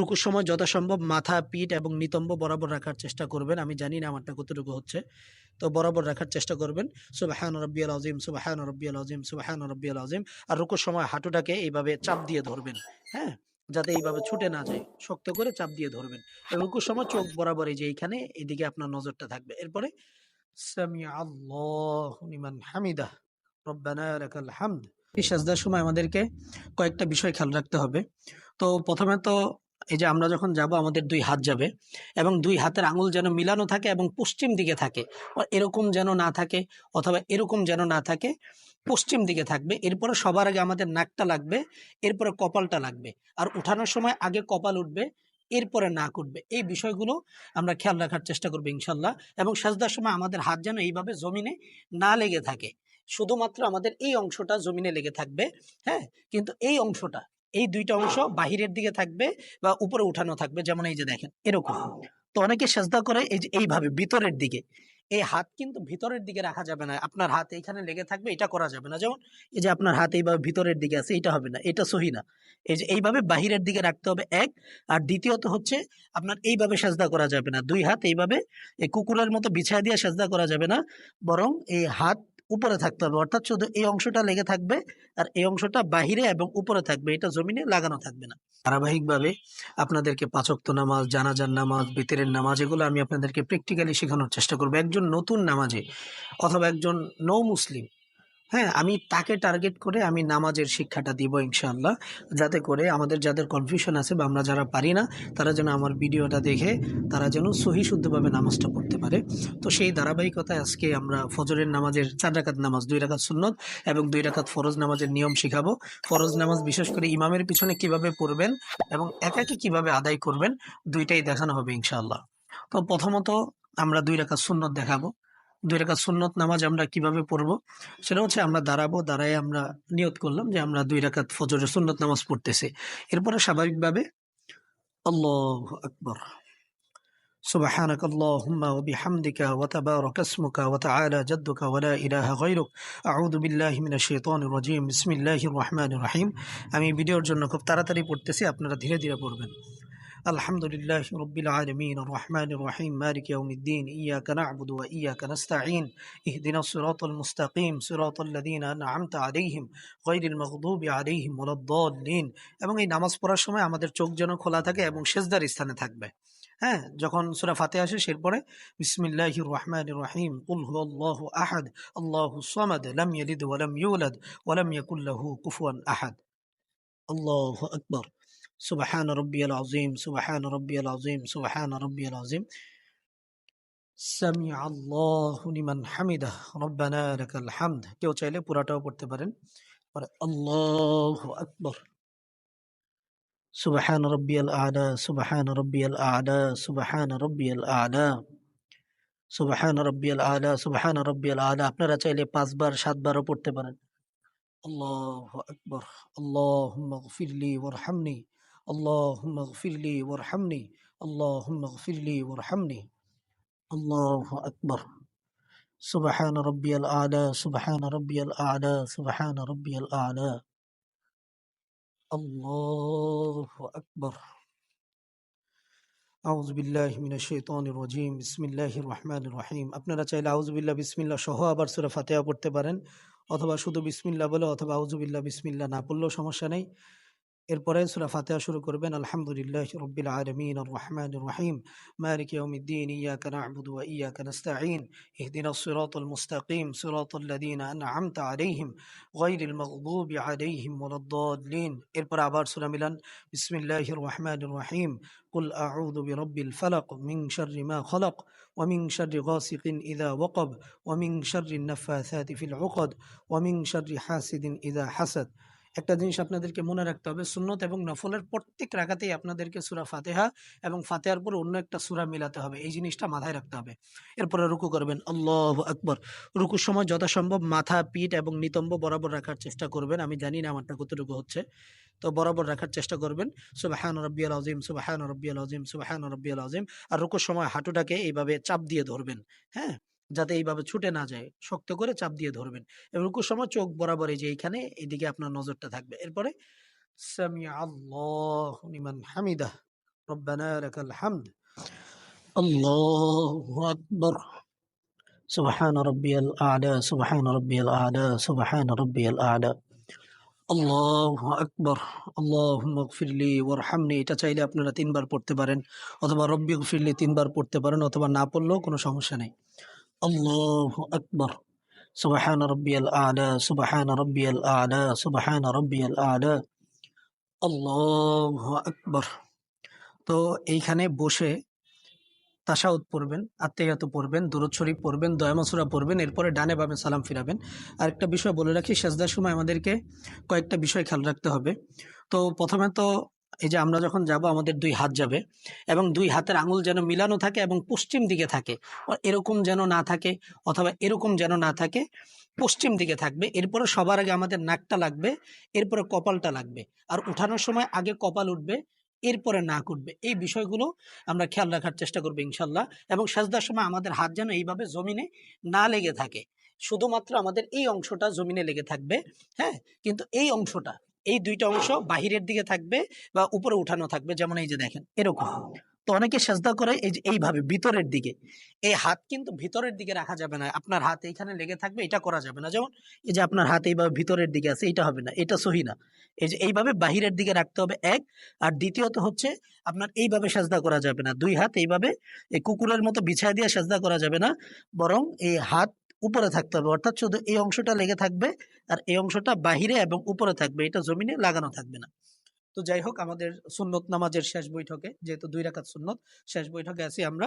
রুকুর সময় যথাসম্ভব মাথা, পিঠ এবং নিতম্ব বরাবর রাখার চেষ্টা করবেন। আমি জানি না আমারটা কতটুকু হচ্ছে। তো বরাবর রাখার চেষ্টা করবেন। সুবাহান রব্বিয়াল আজিম সুবাহান রব্বিয়াল আজিম সুবাহান রব্বিয়াল আজিম আর রুকুর সময় হাঁটুটাকে এইভাবে চাপ দিয়ে ধরবেন হ্যাঁ? যাতে এইভাবে ছুটে না যায়, শক্ত করে চাপ দিয়ে ধরবেন। রুকুর সময় চোখ বরাবর এই যে এইখানে, এদিকে আপনার নজরটা থাকবে। এরপরে হামিদা। রব্বানা হামদ। এই সময় আমাদেরকে কয়েকটা বিষয় খেয়াল রাখতে হবে। তো প্রথমে তো এই যে আমরা যখন যাব, আমাদের দুই হাত যাবে এবং দুই হাতের আঙুল যেন মিলানো থাকে এবং পশ্চিম দিকে থাকে। এরকম যেন না থাকে অথবা এরকম যেন না থাকে, পশ্চিম দিকে থাকবে। এরপরে সবার আগে আমাদের নাকটা লাগবে, এরপরে কপালটা লাগবে। আর উঠানোর সময় আগে কপাল উঠবে, এরপরে নাক উঠবে। এই বিষয়গুলো আমরা খেয়াল রাখার চেষ্টা করব ইনশাল্লাহ। এবং সাজদার সময় আমাদের হাত যেন এইভাবে জমিনে না লেগে থাকে। শুধুমাত্র আমাদের এই অংশটা জমিনে লেগে থাকবে হ্যাঁ? কিন্তু এই অংশটা এই দুইটা অংশ বাহিরের দিকে থাকবে বা উপরে উঠানো থাকবে, যেমন এই যে দেখেন, এরকম। তো অনেকে সেজদা করে এই যে এইভাবে ভিতরের দিকে। এই হাত কিন্তু ভিতরের দিকে রাখা যাবে না। আপনার হাত এইখানে লেগে থাকবে, এটা করা যাবে না। যেমন এই যে আপনার হাত এইভাবে ভিতরের দিকে আছে, এটা হবে না, এটা সহি না। এই যে এইভাবে বাহিরের দিকে রাখতে হবে এক। আর দ্বিতীয়ত হচ্ছে আপনার এইভাবে সাজদা করা যাবে না। দুই হাত এইভাবে, এই কুকুরের মতো বিছায় দিয়ে সাজদা করা যাবে না। বরং এই হাত উপরে থাকতে হবে। অর্থাৎ শুধু এই অংশটা লেগে থাকবে আর এই অংশটা বাহিরে এবং উপরে থাকবে। এটা জমিনে লাগানো থাকবে না। ধারাবাহিকভাবে আপনাদেরকে পাচক্ত নামাজ, জানাজার নামাজ, বেতেরের নামাজ, এগুলো আমি আপনাদেরকে প্র্যাকটিক্যালি শেখানোর চেষ্টা করব। একজন নতুন নামাজে অথবা একজন নৌ মুসলিম হ্যাঁ আমি তাকে টার্গেট করে আমি নামাজের শিক্ষাটা দিব ইনশাআল্লাহ। যাতে করে আমাদের যাদের কনফিউশন আছে বা আমরা যারা পারি না, তারা যেন আমার ভিডিওটা দেখে তারা যেন সহি শুদ্ধভাবে নামাজটা পড়তে পারে। তো সেই ধারাবাহিকতায় আজকে আমরা ফজরের নামাজের চার রাকাত নামাজ, দুই রাকাত সুন্নত এবং দুই রাকাত ফরজ নামাজের নিয়ম শিখাবো। ফরজ নামাজ বিশেষ করে ইমামের পিছনে কীভাবে পড়বেন এবং একাকে কীভাবে আদায় করবেন, দুইটাই দেখানো হবে ইনশাআল্লাহ। তো প্রথমত আমরা দুই রাকাত সুন্নত দেখাবো। দুই রাকাত সুন্নত নামাজ আমরা কিভাবে পড়বো সেটা হচ্ছে আমরা দাঁড়াবো দাঁড়ায় আমরা নিয়ত করলাম যে আমরা দুই রাকাত ফজরের সুন্নত নামাজ পড়তেছি এরপরে স্বাভাবিকভাবে আল্লাহ আকবর سبحانك اللهم وبحمدك وتبارك اسمك وتعالى جدك ولا إله غيرك أعوذ بالله من الشيطان الرجيم بسم الله الرحمن الرحيم আমি ভিডিওর জন্য খুব তাড়াতাড়ি পড়তেছি আপনারা ধীরে ধীরে পড়বেন الحمد لله رب العالمين الرحمن الرحيم مالك يوم الدين إياك نعبد وإياك نستعين اهدنا الصراط المستقيم صراط الذين أنعمت عليهم غير المغضوب عليهم ولا الضالين এবং এই নামাজ পড়ার সময় আমাদের চোখ যেন খোলা থাকে এবং সেজদার স্থানে থাকবে হ্যাঁ যখন সুরা ফাতে আসে সেরপরে বিসমিল্লাহ রহমান রহিম কুল হু আল্লাহ আহাদ আল্লাহ সামাদ লাম ইয়ালিদ ওয়ালাম ইউলাদ ওয়ালাম ইয়াকুল্লাহু কুফুয়ান আহাদ আল্লাহ আকবর সুবহান রব্বিয়াল আযীম সুবহান রব্বিয়াল আযীম সুবহান রব্বিয়াল আযীম সামি আল্লাহু লিমান হামিদা রব্বানা লাকাল হামদ কেউ চাইলে পুরাটাও পড়তে পারেন পরে আল্লাহু আকবর سبحان ربي الأعلى سبحان ربي الأعلى سبحان ربي الأعلى সুবহান রব্বিয়াল আলা সুবহান রব্বিয়াল আলা আপনারা চাইলে পাঁচবার সাতবারও পড়তে পারেন আল্লাহু আকবার আল্লাহুম্মা গফিরলি ওয়ারহামনি আল্লাহুম্মা গফিরলি ওয়ারহামনি আল্লাহুম্মা গফিরলি ওয়ারহামনি আল্লাহু আকবার সুবহান রব্বিয়াল আলা সুবহান রব্বিয়াল আলা সুবহান রব্বিয়াল আলা الله أكبر أعوذ بالله من الشيطان الرجيم بسم الله الرحمن الرحيم আপনারা চাইলে আউযু বিল্লাহ বিসমিল্লাহ সহ আবার সূরা ফাতিহা পড়তে পারেন অথবা শুধু বিসমিল্লাহ বলে অথবা আউযু বিল্লাহ বিসমিল্লাহ না পড়লেও সমস্যা নেই এরপরে সূরা ফাতিহা শুরু করবেন আলহামদুলিল্লাহ রব্বিল আলামিন আর রহমানির রহিম মালিক ইয়াউমিদ্দিন ইয়াকা না'বুদু ওয়া ইয়াকা নাস্তাঈন ইহদিনাস সিরাতাল মুস্তাকিম সিরাতাল লাযীনা আন'আমতা আলাইহিম গায়রিল মাগদুবি আলাইহিম ওয়ালাদ-দাল্লিন এরপর আবার সূরা মিলান বিসমিল্লাহির রহমানির রহিম قل أعوذ برب الفلق من شر ما خلق ومن شر غاسق إذا وقب ومن شر النفاثات في العقد ومن شر حاسد إذا حسد একটা জিনিস আপনাদেরকে মনে রাখতে হবে, সুন্নত এবং নফলের প্রত্যেক রাখাতেই আপনাদেরকে সুরা ফাতেহা এবং ফাতেহার পর অন্য একটা সুরা মিলাতে হবে, এই জিনিসটা মাথায় রাখতে হবে। এরপরে রুকু করবেন, আল্লাহ আকবর। রুকুর সময় যথাসম্ভব মাথা, পিঠ এবং নিতম্ব বরাবর রাখার চেষ্টা করবেন, আমি জানি না আমারটা কতটুকু হচ্ছে, তো বরাবর রাখার চেষ্টা করবেন, সুবাহান রব্বিয়াল আজিম সুবাহান রব্বিয়াল আজিম সুবাহান রব্বিয়াল আজিম আর রুকুর সময় হাঁটুটাকে এইভাবে চাপ দিয়ে ধরবেন হ্যাঁ? যাতে এইভাবে ছুটে না যায় শক্ত করে চাপ দিয়ে ধরবেন এবং রুকুর সময় চোখ বরাবর এই যে এইখানে এদিকে আপনার নজরটা থাকবে এরপরে সামি আল্লাহ লিমান হামিদা ربنا لك الحمد الله أكبر سبحان ربي الأعلى سبحان ربي الأعلى سبحان ربي الأعلى আল্লাহ আকবর আল্লাহ ফিরলি ওরহামনি এটা চাইলে আপনারা তিনবার পড়তে পারেন অথবা রব্বি ফিরলি তিনবার পড়তে পারেন অথবা না পড়লেও কোনো সমস্যা নেই আল্লাহ আকবর সুবাহান রব্বিয়াল আলা সুবাহান রব্বিয়াল আলা সুবাহান রব্বিয়াল আলা আল্লাহ আকবর তো এইখানে বসে তাসাউদ পড়বেন, আত্মীয়ত পড়বেন দূরত শরীফ পড়বেন দয়ামাসুরা পড়বেন, এরপরে ডানে বামে সালাম ফিরাবেন। আরেকটা বিষয় বলে রাখি, সেজদার সময় আমাদেরকে কয়েকটা বিষয় খেয়াল রাখতে হবে। তো প্রথমে তো এই যে আমরা যখন যাব, আমাদের দুই হাত যাবে এবং দুই হাতের আঙুল যেন মিলানো থাকে এবং পশ্চিম দিকে থাকে এরকম যেন না থাকে অথবা এরকম যেন না থাকে, পশ্চিম দিকে থাকবে। এরপরে সবার আগে আমাদের নাকটা লাগবে, এরপরে কপালটা লাগবে। আর উঠানোর সময় আগে কপাল উঠবে, এরপরে নাক উঠবে। এই বিষয়গুলো আমরা খেয়াল রাখার চেষ্টা করব ইনশাল্লাহ। এবং সাজদার সময় আমাদের হাত যেন এইভাবে জমিনে না লেগে থাকে। শুধুমাত্র আমাদের এই অংশটা জমিনে লেগে থাকবে হ্যাঁ? কিন্তু এই অংশটা এই দুইটা অংশ বাহিরের দিকে থাকবে বা উপরে উঠানো থাকবে, যেমন এই যে দেখেন, এরকম। তো অনেকে সেজদা করে এই যে এইভাবে ভিতরের দিকে। এই হাত কিন্তু ভিতরের দিকে রাখা যাবে না, আপনার হাত এইখানে লেগে থাকবে, এটা করা যাবে না। যেমন এই যে আপনার হাত এইভাবে ভিতরের দিকে আছে, এটা হবে না, এটা সহি না। এই যে এইভাবে বাহিরের দিকে রাখতে হবে এক, আর দ্বিতীয়ত হচ্ছে আপনার এইভাবে সাজদা করা যাবে না। দুই হাত এইভাবে এই কুকুরের মতো বিছায় দিয়ে সাজদা করা যাবে না, বরং এই হাত উপরে থাকতে হবে। অর্থাৎ শুধু এই অংশটা লেগে থাকবে আর এই অংশটা বাহিরে এবং উপরে থাকবে। এটা জমিনে লাগানো থাকবে না। তো যাই হোক, আমাদের সুন্নত নামাজের শেষ বৈঠকে, যেহেতু দুই রাকাত সুন্নত, শেষ বৈঠকে আছি আমরা।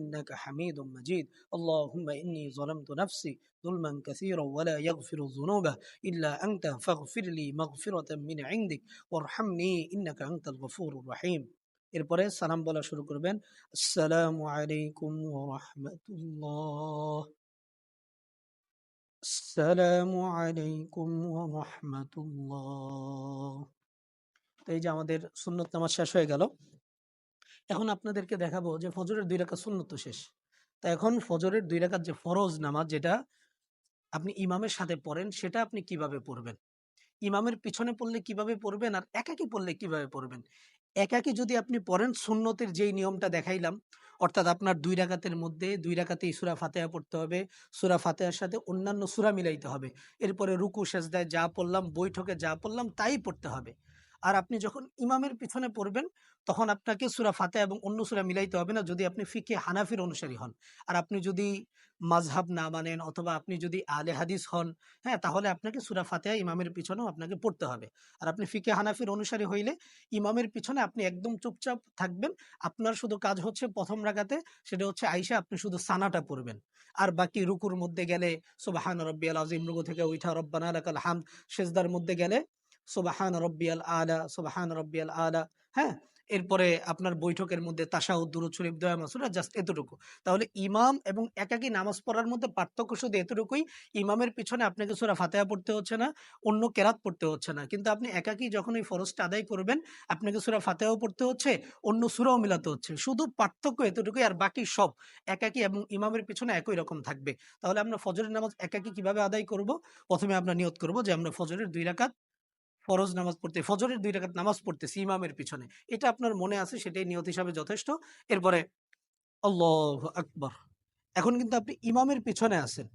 إنك حميد مجيد اللهم إني ظلمت نفسي ظلما كثيرا ولا يغفر الذنوب إلا أنت فاغفر لي مغفرة من عندك وارحمني إنك أنت الغفور الرحيم এরপরে সালাম বলা শুরু করবেন আসসালামু আলাইকুম ওয়া রাহমাতুল্লাহ আসসালামু আলাইকুম ওয়া রাহমাতুল্লাহ তো এই যে আমাদের সুন্নত নামাজ শেষ হয়ে গেল এখন আপনাদেরকে দেখাবো যে ফজরের দুই রাকাত সুন্নত তো শেষ। তা এখন ফজরের দুই রাকাত যে ফরজ নামাজ যেটা আপনি ইমামের সাথে পড়েন, সেটা আপনি কীভাবে পড়বেন? ইমামের পিছনে পড়লে কীভাবে পড়বেন আর একাকি পড়লে কীভাবে পড়বেন? একাকি যদি আপনি পড়েন, সুন্নতের যেই নিয়মটা দেখাইলাম, অর্থাৎ আপনার দুই রাকাতের মধ্যে দুই রাকাতেই সুরা ফাতেহা পড়তে হবে, সুরা ফাতেহার সাথে অন্যান্য সুরা মিলাইতে হবে। এরপরে রুকু, সেজদায় যা পড়লাম, বৈঠকে যা পড়লাম, তাই পড়তে হবে। আর আপনি যখন ইমামের পিছনে পড়বেন, তখন আপনাকে সুরা ফাতে এবং অন্য সুরা মিলাইতে হবে না। যদি আপনি ফিকে হানাফির অনুসারী হন। আর আপনি যদি মাঝহাব না মানেন অথবা আপনি যদি আলে হাদিস হন হ্যাঁ তাহলে আপনাকে সুরা ফাতেহা ইমামের পিছনেও আপনাকে পড়তে হবে। আর আপনি ফিকে হানাফির অনুসারী হইলে ইমামের পিছনে আপনি একদম চুপচাপ থাকবেন। আপনার শুধু কাজ হচ্ছে প্রথম রাগাতে সেটা হচ্ছে আইসা আপনি শুধু সানাটা পড়বেন। আর বাকি রুকুর মধ্যে গেলে সুবাহান রব্বিয়াল আজিম রুকু থেকে উঠা, রব্বানা লাকাল হাম সেজদার মধ্যে গেলে সুবাহান রব্বিয়াল আলা, সুবাহান রব্বিয়াল আলা। হ্যাঁ এরপরে আপনার বৈঠকের মধ্যে শরীফ, দয়া মাসুরা, জাস্ট এতটুকু। তাহলে ইমাম এবং একাকি নামাজ পড়ার মধ্যে পার্থক্য শুধু এতটুকুই, ইমামের পিছনে আপনাকে সুরা ফাতেহা পড়তে হচ্ছে না, অন্য কেরাত পড়তে হচ্ছে না। কিন্তু আপনি একাকি যখন এই ফরজটা আদায় করবেন, আপনাকে সুরা ফাতেহাও পড়তে হচ্ছে, অন্য সুরাও মিলাতে হচ্ছে। শুধু পার্থক্য এতটুকুই আর বাকি সব একাকি এবং ইমামের পিছনে একই রকম থাকবে। তাহলে আমরা ফজরের নামাজ একাকি কীভাবে আদায় করব? প্রথমে আমরা নিয়ত করব যে আমরা ফজরের দুই রাকাত ফরজ নামাজ পড়তে, ফজরের দুই রাকাত নামাজ পড়তেছি ইমামের পিছনে। এটা আপনার মনে আছে, সেটাই নিয়ত হিসাবে যথেষ্ট। এরপরে, আল্লাহ আকবর। এখন কিন্তু আপনি ইমামের পিছনে আছেন।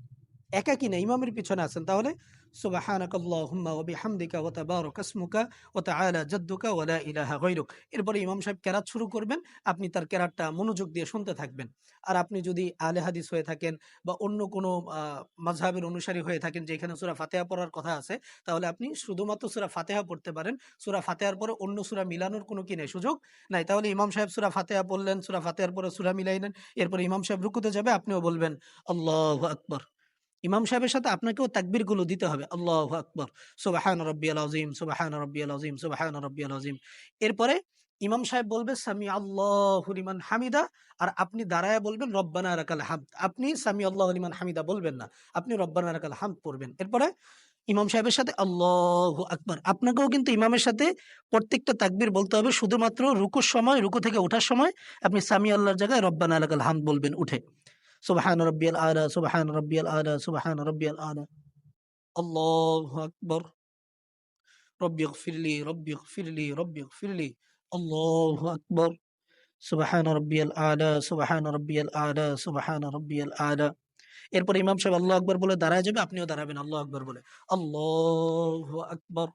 একা কিনা ইমামের পিছনে আছেন। তাহলে সুবাহানাক আল্লাহুম্মা ওয়া বিহামদিকা ওয়া তাবারাক ইসমুকা ওয়া তাআলা জাদ্দুকা ওয়া লা ইলাহা গায়রুক। এরপরে ইমাম সাহেব কেরাত শুরু করবেন আপনি তার কেরাতটা মনোযোগ দিয়ে শুনতে থাকবেন। আর আপনি যদি আলে হাদিস হয়ে থাকেন বা অন্য কোনো আহ, মাযহাবের অনুসারী হয়ে থাকেন যেখানে সূরা ফাতিহা পড়ার কথা আছে তাহলে আপনি শুধুমাত্র সূরা ফাতিহা পড়তে পারেন। সূরা ফাতিহার পরে অন্য সূরা মিলানোর কোনো কি নেই সুযোগ নাই। তাহলে ইমাম সাহেব সূরা ফাতিহা পড়লেন সূরা ফাতিহার পরে সূরা মিলাইলেন এরপর ইমাম সাহেব রুকুতে যাবে আপনিও বলবেন আল্লাহু আকবার। ইমাম সাহেবের সাথে আপনাকেও তাকবীরগুলো দিতে হবে। আল্লাহ আকবর। সুবাহান রব্বিয়াল আজিম সুবাহান রব্বিয়াল আজিম সুবাহান রব্বিয়াল আজিম এরপরে ইমাম সাহেব বলবে সামি আল্লাহু লিমান হামিদা। আর আপনি দাঁড়ায় বলবেন, রব্বানা রাকাল হামদ। আপনি সামি আল্লাহু হামিদা বলবেন না। আপনি রব্বানা রাকাল হামদ পড়বেন। এরপরে ইমাম সাহেবের সাথে, আল্লাহ আকবর। আপনাকেও কিন্তু ইমামের সাথে প্রত্যেকটা তাকবির বলতে হবে। শুধুমাত্র রুকুর সময়, রুকু থেকে ওঠার সময় আপনি সামি আল্লাহর জায়গায় রব্বানা লাকাল হামদ বলবেন উঠে। সুবহান রাব্বিয়াল আলা সুবহান রাব্বিয়াল আলা সুবহান রাব্বিয়াল আলা আল্লাহু আকবার রব্বি ইগফিরলি রব্বি ইগফিরলি রব্বি ইগফিরলি আল্লাহু আকবার সুবহান রাব্বিয়াল আলা সুবহান রাব্বিয়াল আলা সুবহান রাব্বিয়াল আলা এরপর ইমাম সাহেব আল্লাহ আকবর বলে দাঁড়ায় যাবে, আপনিও দাঁড়াবেন আল্লাহ আকবর বলে। আল্লাহ আকবর।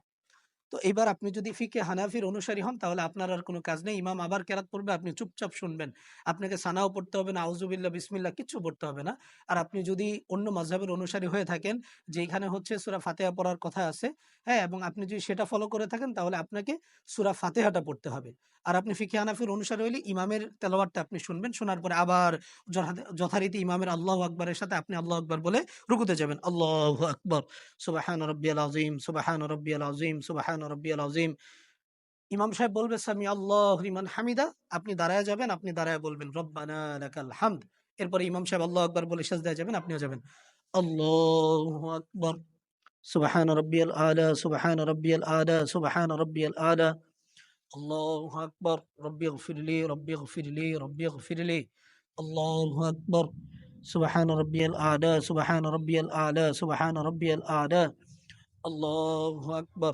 তো এবার আপনি যদি ফিকে হানাফির অনুসারী হন, তাহলে আপনার আর কোনো কাজ নেই। ইমাম আবার কেরাত পড়বে, আপনি চুপচাপ শুনবেন। আপনাকে সানাও পড়তে হবে না আউজুবিল্লা বিসমিল্লা কিচ্ছু পড়তে হবে না। আর আপনি যদি অন্য মাঝহের অনুসারী হয়ে থাকেন যেখানে হচ্ছে সুরা ফাতেহা পড়ার কথা আছে হ্যাঁ এবং আপনি যদি সেটা ফলো করে থাকেন, তাহলে আপনাকে সুরা ফাতেহাটা পড়তে হবে। আর আপনি ফিকে হানাফির অনুসারী হলে ইমামের তেলাওয়াতটা আপনি শুনবেন, শোনার পরে আবার যথারীতি ইমামের আল্লাহ আকবরের সাথে আপনি আল্লাহ আকবর বলে রুকুতে যাবেন। আল্লাহ আকবর। সুবাহান রব্বিয়াল আজিম সুবাহান রব্বিয়াল আজিম সুবাহান রব্বিয়াল আজিম ইমাম সাহেব বলবে সামি আল্লাহ লিমান হামিদা। আপনি দাঁড়ায় যাবেন, আপনি দাঁড়ায় বলবেন, রব্বানা হামদ। এরপরে ইমাম সাহেব আল্লাহ আকবর বলে সাজদায় যাবেন, আপনিও যাবেন। আল্লাহু আকবর। সুবহান রব্বিয়াল আলা, সুবহান রব্বিয়াল আলা, সুবহান রব্বিয়াল আলা। আল্লাহু আকবর। রব্বি ইগফিরলি রব্বি ইগফিরলি রব্বি ইগফিরলি আল্লাহু আকবর। সুবহান রব্বিয়াল আলা, সুবহান রব্বিয়াল আলা, সুবহান রব্বিয়াল আলা। আল্লাহু আকবর।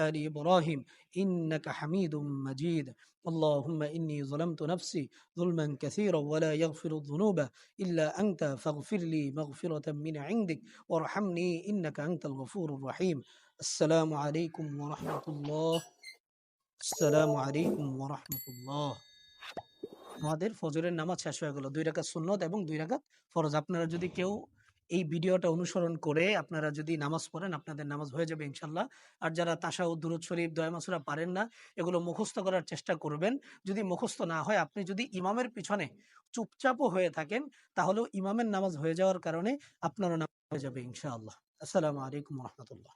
إبراهيم إنك حميد مجيد اللهم إني ظلمت نفسي ظلما كثيرا ولا يغفر الذنوب إلا أنت فاغفر لي مغفرة من عندك وارحمني إنك أنت الغفور الرحيم السلام عليكم ورحمة الله السلام عليكم ورحمة الله আমাদের ফজরের নামাজ শেষ হয়ে গেল দুই রাকাত সুন্নত এবং দুই রাকাত ফরজ আপনারা যদি কেউ এই ভিডিওটা অনুসরণ করে আপনারা যদি নামাজ পড়েন, আপনাদের নামাজ হয়ে যাবে ইনশাল্লাহ। আর যারা তাসা ও দুরুদ শরীফ, দয়া মাসুরা পারেন না, এগুলো মুখস্থ করার চেষ্টা করবেন। যদি মুখস্থ না হয়, আপনি যদি ইমামের পিছনে চুপচাপও হয়ে থাকেন, তাহলেও ইমামের নামাজ হয়ে যাওয়ার কারণে আপনারও নামাজ হয়ে যাবে ইনশাআল্লাহ। আসসালামু আলাইকুম রহমতুল্লাহ।